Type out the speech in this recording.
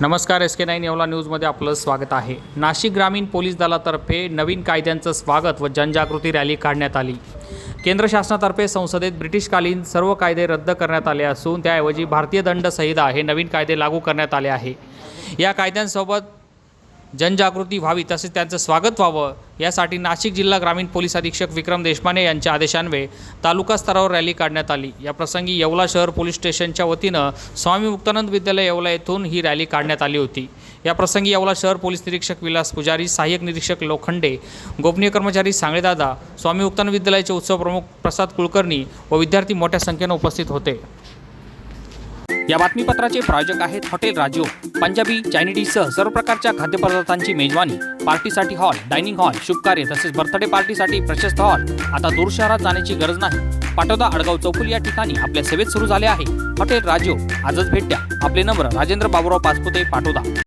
नमस्कार S K nine Yeola न्यूजमध्ये आपलं स्वागत आहे. नाशिक ग्रामीण पोलीस दलातर्फे नवीन कायद्यांचं स्वागत व जनजागृती रॅली काढण्यात आली. केंद्र शासनातर्फे संसदेत ब्रिटिशकालीन सर्व कायदे रद्द करण्यात आले असून त्याऐवजी भारतीय दंड संहिता हे नवीन कायदे लागू करण्यात आले आहे. या कायद्यांसोबत जनजागृती व्हावी तसेच त्यांचं स्वागत व्हावं. यासाठी नाशिक जिल्हा ग्रामीण पोलीस अधीक्षक विक्रम देशपांडे यांच्या आदेशान्वये तालुका स्तरावर रॅली काढण्यात आली. या प्रसंगी येवला शहर पोलीस स्टेशनच्या वतीनं स्वामी मुक्तानंद विद्यालय येवला येथून ही रॅली काढण्यात आली होती. या प्रसंगी येवला शहर पोलीस निरीक्षक विलास पुजारी सहाय्यक निरीक्षक लोखंडे गोपनीय कर्मचारी सांगळेदादा स्वामी मुक्तानंद विद्यालयाचे उत्सव प्रमुख प्रसाद कुलकर्णी व विद्यार्थी मोठ्या संख्येनं उपस्थित होते. या बातमीपत्राचे प्रायोजक आहेत हॉटेल राजू. पंजाबी चायनीजसह सर्व प्रकारच्या खाद्यपदार्थांची मेजवानी पार्टीसाठी हॉल डायनिंग हॉल शुभकार्य तसेच बर्थडे पार्टीसाठी प्रशस्त हॉल. आता दूर शहरात जाण्याची गरज नाही. पाटोदा अडगाव चौफुल या ठिकाणी आपल्या सेवेत सुरू झाले आहे. हॉटेल राजीव आजच भेट द्या. आपले नंबर राजेंद्र बाबुराव पाचपुते पाटोदा.